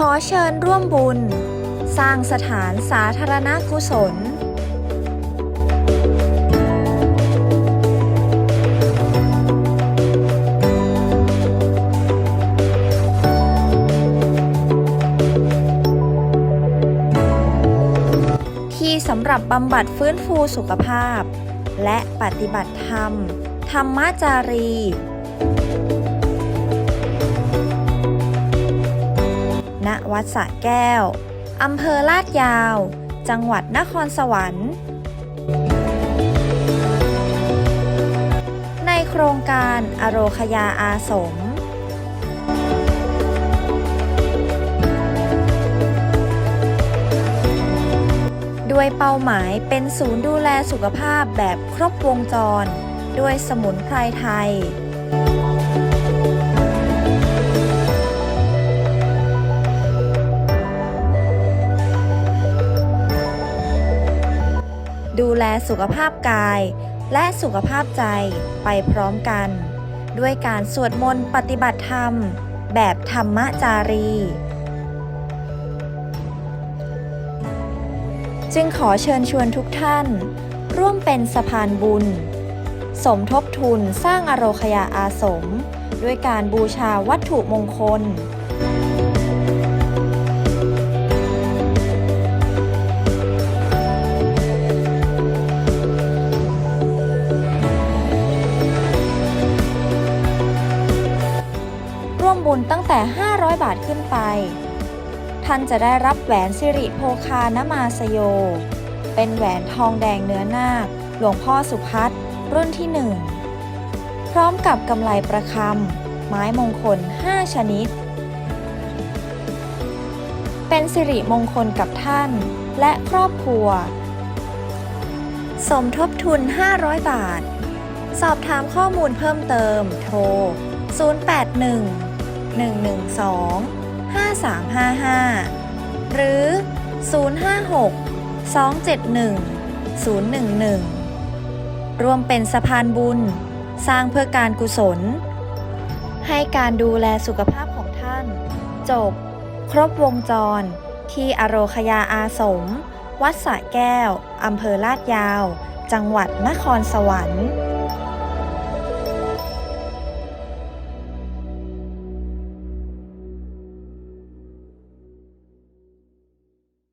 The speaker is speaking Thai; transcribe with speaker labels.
Speaker 1: ขอเชิญร่วมบุญ สร้างสถานสาธารณกุศล ที่สำหรับบำบัดฟื้นฟูสุขภาพ และปฏิบัติธรรม ธรรมจารี วัดสระแก้ว อำเภอลาดยาว จังหวัดนครสวรรค์ ในโครงการอโรคยาอาสม ด้วยเป้าหมายเป็นศูนย์ดูแลสุขภาพแบบครบวงจร ด้วยสมุนไพรไทย ดูแลสุขภาพกาย และสุขภาพใจไปพร้อมกัน ด้วยการสวดมนต์ปฏิบัติธรรม แบบธรรมจารี จึงขอเชิญชวนทุกท่าน ร่วมเป็นสะพานบุญ สมทบทุนสร้างอโรคยาอาสม ด้วยการบูชาวัตถุมงคล ร่วมบุญตั้งแต่ 500 บาทขึ้นไป ท่านจะได้รับแหวนสิริโภคานมาสโย เป็นแหวนทองแดงเนื้อนาค หลวงพ่อสุพัฒน์รุ่นที่หนึ่งพร้อมกับกำไลประคำไม้มงคล 5 ชนิด เป็นสิริมงคลกับท่านและครอบครัว สมทบทุน 500 บาท สอบถามข้อมูลเพิ่มเติมโทร 081 112 5355 หรือ 056 271 011รวมเป็นสะพานบุญ สร้างเพื่อการกุศล ให้การดูแลสุขภาพของท่าน จบ ครบวงจร ที่อโรคยาอาสม วัดสะแก้ว อำเภอลาดยาว จังหวัดนครสวรรค์